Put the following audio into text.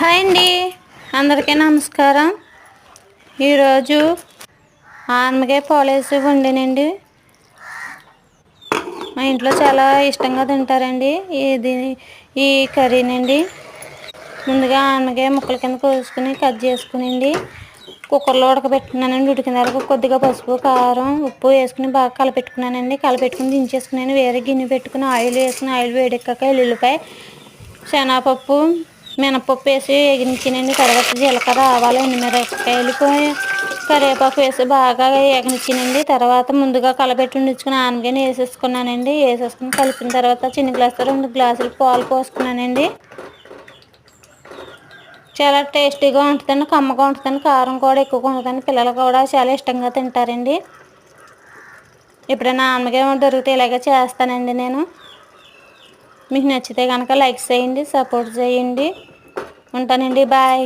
Hi అండి. అందరికీ నమస్కారం. ఈరోజు ఆనమకాయ పాలేసి వండినండి. మా ఇంట్లో చాలా ఇష్టంగా తింటారండి. ఇది ఈ కర్రీనండి. ముందుగా ఆనమకాయ ముక్కల కింద కోసుకుని కట్ చేసుకునండి. కుక్కర్లో ఉడకబెట్టుకున్నానండి. ఉడికిన తర్వాత కొద్దిగా పసుపు కారం ఉప్పు వేసుకుని బాగా కలపెట్టుకున్నానండి. కలపెట్టుకుని దించేసుకున్నాను. వేరే గిన్నె పెట్టుకుని ఆయిల్ వేసుకుని ఆయిల్ వేడెక్కాక ఎల్లుల్లిపాయ శనగపప్పు మినపప్పు వేసి ఎగిరించానండి తర్వాత జీలకర్ర ఆవాలు ఎండుమిరపకాయలు కరివేపాకు వేసి బాగా ఎగనిచ్చినండి తర్వాత ముందుగా కలపెట్టి ఉండించుకుని ఆనగానే వేసేసుకున్నానండి. వేసేసుకుని కలిపిన తర్వాత చిన్న గ్లాసులు రెండు గ్లాసులు పాలు పోసుకున్నానండి. చాలా టేస్టీగా ఉంటుందండి కమ్మగా ఉంటుందండి కారం కూడా ఎక్కువగా ఉంటుందండి. పిల్లలు కూడా చాలా ఇష్టంగా తింటారండి. ఎప్పుడైనా ఆనగా దొరికితే ఇలాగే చేస్తానండి నేను. మీకు నచ్చితే కనుక లైక్ చేయండి సపోర్ట్ చేయండి. ఉంటానండి బాయ్.